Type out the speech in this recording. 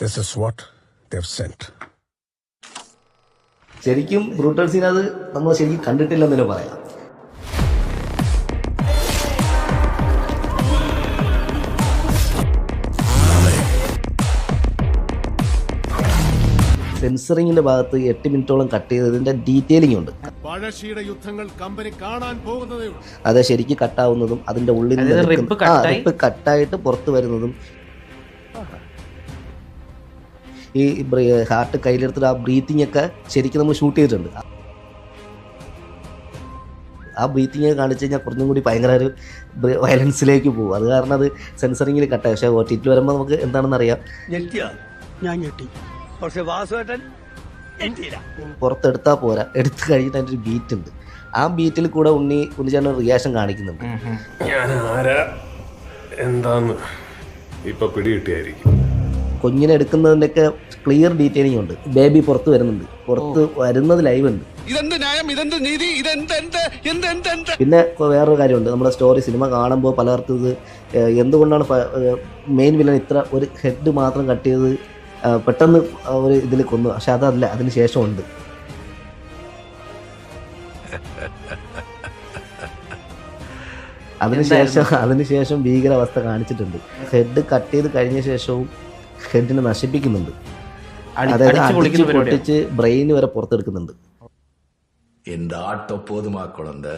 This is what they've sent. ശരിക്കും brutal scene അത് നമ്മൾ ശരിക്കും കണ്ടിട്ടില്ലെന്നു പറയാം. സെൻസറിങ്ങിന്റെ ഭാഗത്ത് എട്ട് മിനിറ്റോളം കട്ട് ചെയ്തതിന്റെ ഡീറ്റെയിലിംഗ് ഉണ്ട്. യുദ്ധങ്ങൾ കമ്പനി കാണാൻ പോകുന്നതേ അത് ശരിക്കും കട്ടാവുന്നതും അതിന്റെ ഉള്ളിൽ നിന്ന് rib കട്ടായിട്ട് പുറത്തു വരുന്നതും ഈ ഹാർട്ട് കയ്യിലെടുത്തിട്ട് ആ ബ്രീത്തിങ് ഒക്കെ ശരിക്കും നമ്മൾ ഷൂട്ട് ചെയ്തിട്ടുണ്ട്. ആ ബ്രീത്തിങ് കാണിച്ചു കഴിഞ്ഞാൽ കുറച്ചും കൂടി ഭയങ്കര ഒരു വയലൻസിലേക്ക് പോകും. അത് കാരണം അത് സെൻസറിങ്ങിൽ കട്ടായി പക്ഷേ ഒ ടി വരുമ്പോൾ നമുക്ക് എന്താണെന്ന് അറിയാം? ഞാൻ ഞെട്ടി. പക്ഷെ വാസുവേട്ടൻ പുറത്തെടുത്താൽ പോരാ. എടുത്തു കഴിഞ്ഞിട്ട് അതിന്റെ ഒരു ബീറ്റ് ഉണ്ട്. ആ ബീറ്റിൽ കൂടെ ഉണ്ണി ഉണ്ണിച്ചാൻ റിയാക്ഷൻ കാണിക്കുന്നുണ്ട്. ഞാൻ ആരാ എന്താന്ന്? ഇപ്പൊ പിടികിട്ടിയായിരിക്കും കുഞ്ഞിനെ എടുക്കുന്നതിന്റെയൊക്കെ ക്ലിയർ ഡീറ്റെയിലിംഗ് ഉണ്ട്. ബേബി പുറത്ത് വരുന്നുണ്ട്. പുറത്ത് വരുന്നത് ലൈവ് ഉണ്ട്. ഇതെന്ത് ന്യായം? ഇതെന്ത് നീതി? ഇതെന്ത് എന്ത് എന്ത് എന്ത് എന്ത്? പിന്നെ വേറൊരു കാര്യമുണ്ട്. നമ്മുടെ സ്റ്റോറി സിനിമ കാണുമ്പോൾ പലർക്കും ഇത് എന്തുകൊണ്ടാണ് മെയിൻ വില്ലൻ ഇത്ര ഒരു ഹെഡ് മാത്രം കട്ട് ചെയ്ത് പെട്ടെന്ന് ഒരു ഇതിൽ കൊന്നു. പക്ഷെ അതല്ല അതിന് ശേഷം ഉണ്ട് അതിനുശേഷം അതിനുശേഷം ഭീകരാവസ്ഥ കാണിച്ചിട്ടുണ്ട്. ഹെഡ് കട്ട് ചെയ്ത് കഴിഞ്ഞ ശേഷവും ഹെഡിനെ നശിപ്പിക്കുന്നുണ്ട്. അതായത് പൊട്ടിച്ച് ബ്രെയിൻ വരെ പുറത്തെടുക്കുന്നുണ്ട്. എന്താ ടൊപ്പോതുമാക്കുളന്ത്